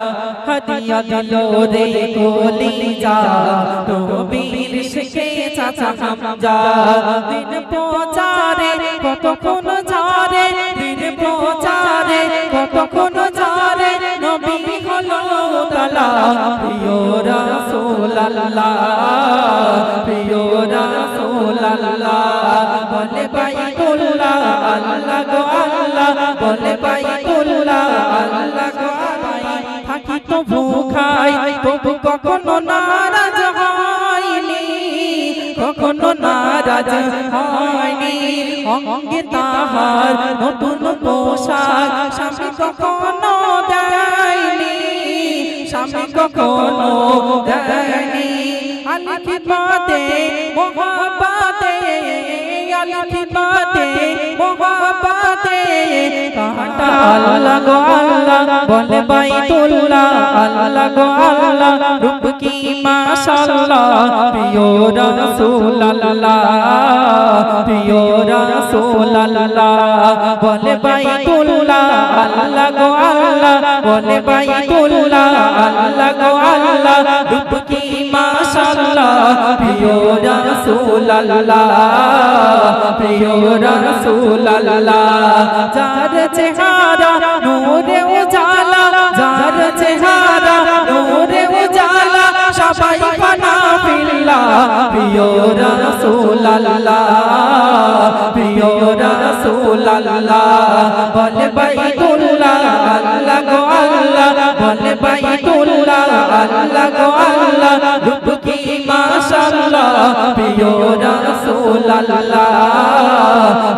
হাদিয়া দিল রে কোলি যা। নবীর শেখে চাচা হামজা। দিন প্রচারে কতক্ষণ ঝারে দিন প্রচারে কতক্ষণ ঝারে নবী হলো তালা। প্রিয় রাসূলুল্লাহ প্রিয় রাসূলুল্লাহ, বলে বাইতুল্লাহ নারাজ হয়নি। অঙ্গে তাহার নতুন পোশাক স্বামী কখনো দেয়নি। স্বামী কখনো দেয়নি। আলিখি বাতে মহাবাতে আলিখি বাতে মহাবাতে কাটা আল্লাহ গো আল্লাহ বলে আল্লাহ গো রূপ কি মাশাআল্লাহ, প্রিয় রাসূলুল্লাহ প্রিয় রাসূলুল্লাহ, বলে বাইতুল্লাহ, আল্লাহ গো আল্লাহ, বলে বাইতুল্লাহ, আল্লাহ গো আল্লাহ, রূপ কি মাশাআল্লাহ, প্রিয় রাসূলুল্লাহ প্রিয় রাসূলুল্লাহ, যার চেহারা নূরে রাসূলুল্লাহ বলে বাইতুল্লাহ, আল্লাহ গো আল্লাহ, বলে বাইতুল্লাহ, আল্লাহ গো আল্লাহ, রূপ কি মাশাআল্লাহ, প্রিয়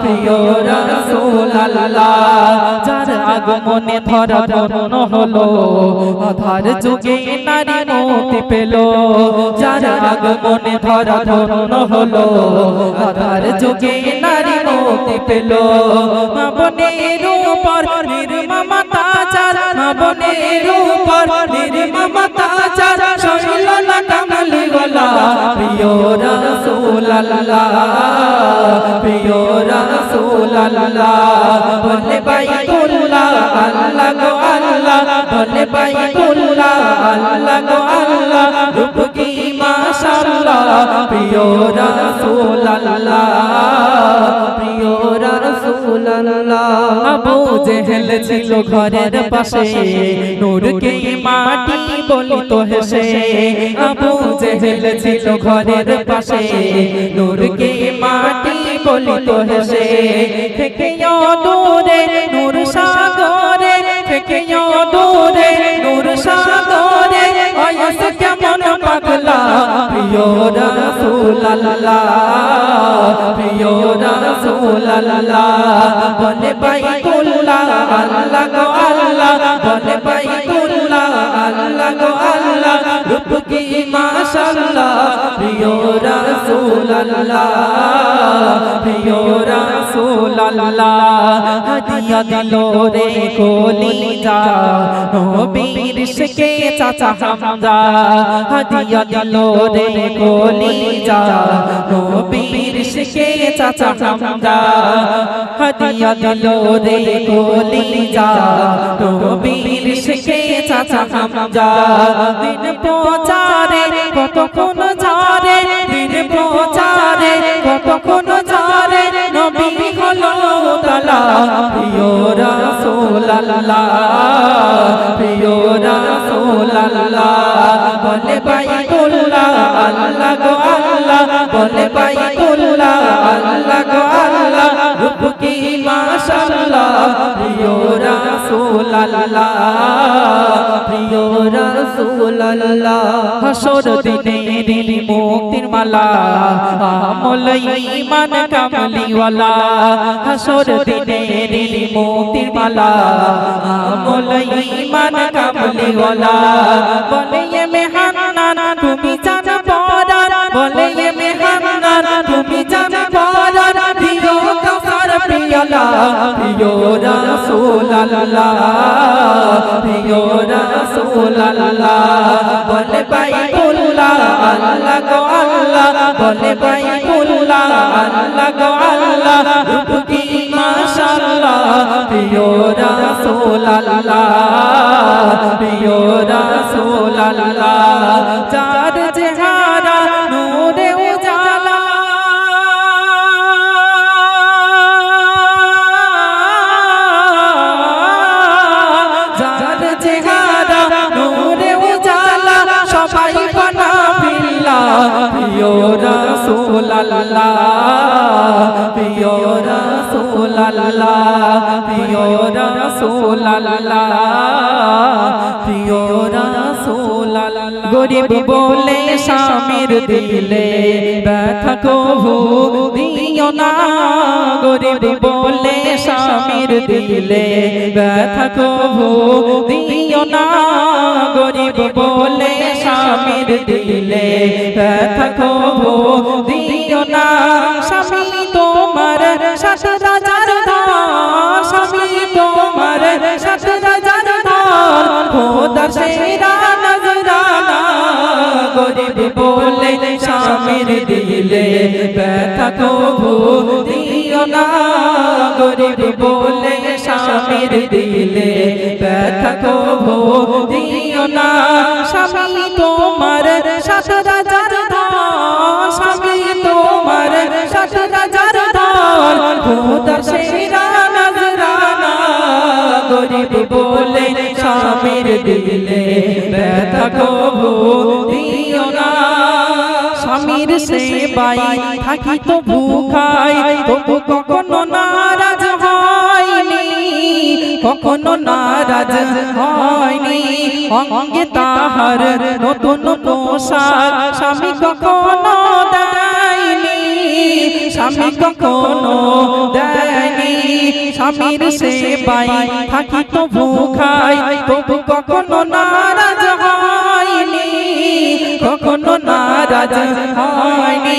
প্রিয় রাসূলুল্লাহ, যার আগমনে ধরা ধন্য হলো, আধার যুগে নারী মুক্তি পেল, যার আগমনে ধরা ধন্য হলো, আধার যুগে নারী মুক্তি পেল। মা চার মা চার শৈল না কামলি গলা, প্রিয় রাসূলুল্লাহ প্রিয় রাসূলুল্লাহ, বলে বাইতুল্লাহ, আল্লাহ গো আল্লাহ, বলে বাইতুল্লাহ, আল্লাহ গো আল্লাহ, রূপ কি মাশাআল্লাহ ছিল ঘরের পাশে। নূরকে মাটি বলিত হেসে। আবু জেহেল ছিল ঘরের পাশে। নূরকে মাটি বলিত হেসে। থেকে দূরে নূর সাগরে। থেকে দূরে নূর সাগরে। আয়াস কেমন পাগলা। প্রিয় রাসূলুল্লাহ। প্রিয় রাসূলুল্লাহ। বলে বাইতুল্লাহ আল্লাহ আল্লাহ রাসূলুল্লাহ প্রিয় রাসূলুল্লাহ, হাদিয়া দিল রে কোলি যা নবীর শেখে চাচা হামজা, হাদিয়া দিল রে কোলি যা নবীর শেখে চাচা হামজা, হাদিয়া দিল রে কোলি নবীর দিন প্রচারে কতক্ষণ ঝারে দিন প্রচারে কতক্ষণ ঝারে নবী হলো তালা। প্রিয় রাসূলুল্লাহ প্রিয় রাসূলুল্লাহ, বলে বাইতুল্লাহ, আল্লাহ গো আল্লাহ, বলে বাইতুল্লাহ, আল্লাহ গো আল্লাহ, রূপ কি মাশাআল্লাহ, প্রিয় রাসূলুল্লাহ, প্রিয় রাসূলুল্লাহ হাসর দিনে দিলি মুক্তির মালা, আমল ঈমান কামলিওয়ালা, হাসর দিনে দিলি মুক্তির মালা, আমল ঈমান কামলিওয়ালা, বলে পিয়ালা প্রিয় রাসূলুল্লাহ প্রিয় রাসূলুল্লাহ, বলে বাইতুল্লাহ, আল্লাহ গো আল্লাহ, বলে বাইতুল্লাহ, আল্লাহ গো আল্লাহ রূপ কি মাশাআল্লাহ, প্রিয় রাসূলুল্লাহ, প্রিয় আল্লাহ গরিব বলে স্বামীর দিলে ব্যথা কবু দিও না। গরিব বলে স্বামীর দিলে ব্যথা কবু দিও না। গরিব বলে স্বামীর দিলে ব্যথা কবু দিও না স্বামী, তোমার সাত রাজার ধার স্বামী, তোমার সাত রাজার ধার খোদা সেরা নজরানা। গরিব বলে স্বামীর দিলে ব্যথা কবু দিও না গরিব বলে স্বামীর দিলে ব্যথা কবু দিও না স্বামী সেবাই থাকি তো ভুখাই তবু কখনো নারাজ হয়নি, কখনো নারাজ হয়নি। অঙ্গে তাহার নতুন পোশাক স্বামী কখনো দেয়নি, স্বামী কখনো দেয়নি। স্বামীর সেবাই থাকি তো ভুখাই তবু কখনো নারাজ হয়নি, কখনো নারাজ হয়নি।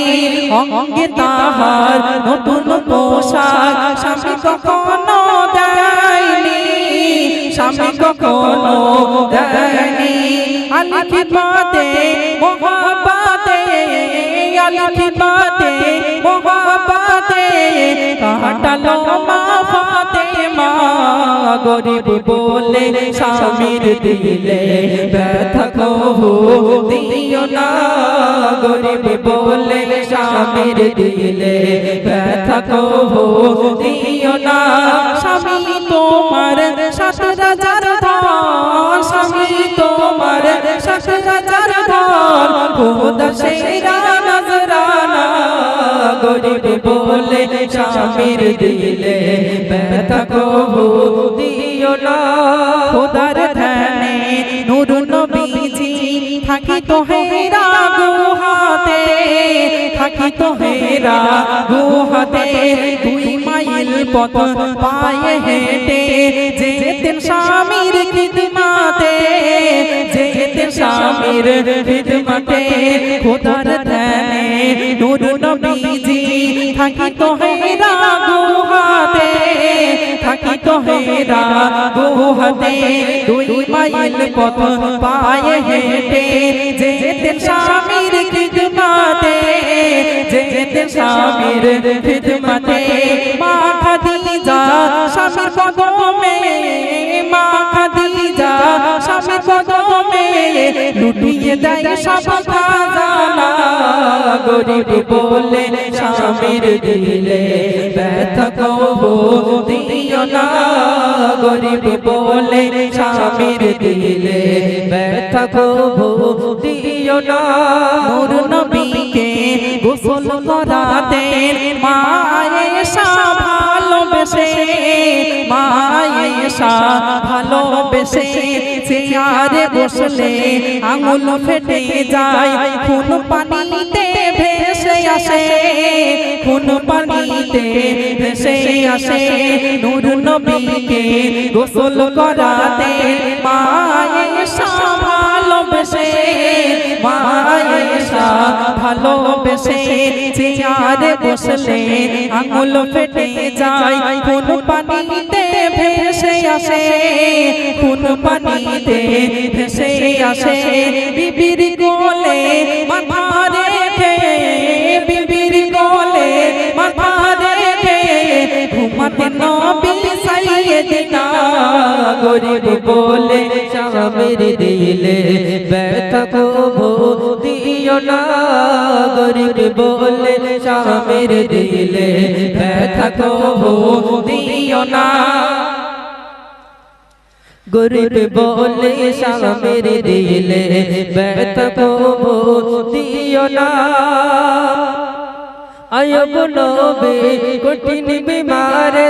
অঙ্গে তাহার নতুন পোশাক স্বামী কখনো দেয়নি। স্বামী কখনো দেয়নি। আলিখি বাতে মহাবাতে আলিখি বাতে মহাবাতে কাটালো গরিব বলে স্বামীর দিলে ব্যথা কবু দিও না। গরিব বলে স্বামীর দিলে ব্যথা কবু দিও না। স্বামী তোমার সাত রাজার স্বামী তোমার সাত রাজার খোদা সেরা নজরানা। গরিব বলে স্বামীর দিলে ব্যথা কবু থাকি তো হেরা গুহাতে থাকি তো হেরা গুহাতে। দুই মাইল পথ পায়ে হেঁটে যেতেন স্বামীর খিদমাতে যেতেন স্বামীর খিদমাতে। খোদার ধ্যানে নূর নবীজি থাকি তো হেরা থাকি তো হেরা গুহাতে দুই মাইল পথ পায়ে হেঁটে যেতেন স্বামীর খিদমাতে যেতেন স্বামীর খিদমাতে মা খাদিজা স্বামীর কদমে খাদিজা স্বামীর কদমে লুটিয়ে দেয় সব খাজানা। গরিব বলে স্বামীর দিলে ব্যথা কবু দিও না। গরিব বলে স্বামীর দিলে ব্যথা কবু দিও না। নূর নবীকে গোসল করাতেন মায়েশা ভালোবেসে মায়েশা ভালোবেসে, চেয়ারে বসলে আঙুল ফেটে যায়। খুন পানিতে ভেসে আসে, খুন পানিতে ভেসে আসে। নূর নবীকে গোসল করাতে মায়েশা ভালোবেসে মায়েশা ভালোবেসে, চেয়ারে বসলে আঙুল ফেটে যায় কোন পানিতে ভেসে আসে কোন পানিতে ভেসে আসে, বিবির কোলে মাথা নবী সাইয়েদিনা গরিব বলে স্বামীর দিলে, ব্যথা কবু দিও না। গরিব বলে স্বামীর দিলে, ব্যথা কবু দিও না। গরিব বলে স্বামীর দিলে, ব্যথা কবু দিও না। আয়ব নবে, কঠিন বিমারে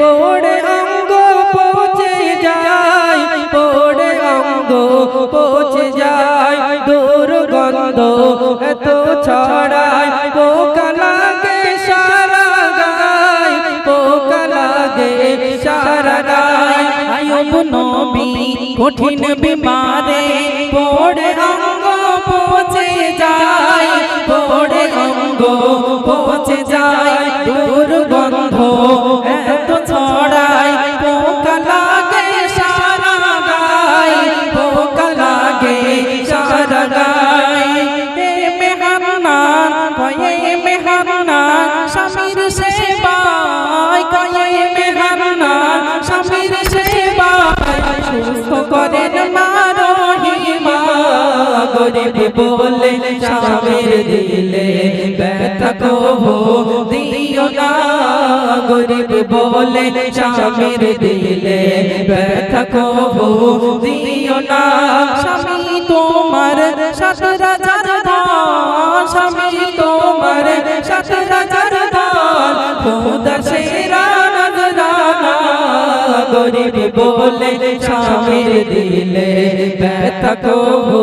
পড়ে অঙ্গ পৌঁছে যায়, পড়ে অঙ্গ পৌঁছে যায়। দুর্গন্ধ এত ছড়ায়, পোকা লাগে সারা গায়, পোকা লাগে সারা গায়। আয়ুব নবী, কঠিন বিমারে পড়ে অঙ্গ পৌঁছে যায়, পড়ে অঙ্গ পৌঁছে বলে স্বামীর দিলে ব্যথা কবু দিও না। গরিব বলে স্বামীর দিলে ব্যথা কবু দিও না। স্বামী তোমার সাত রাজার ধন স্বামী তোমার সাত রাজার ধন খোদা সেরা গরিব বলে স্বামীর দিলে ব্যথা কবু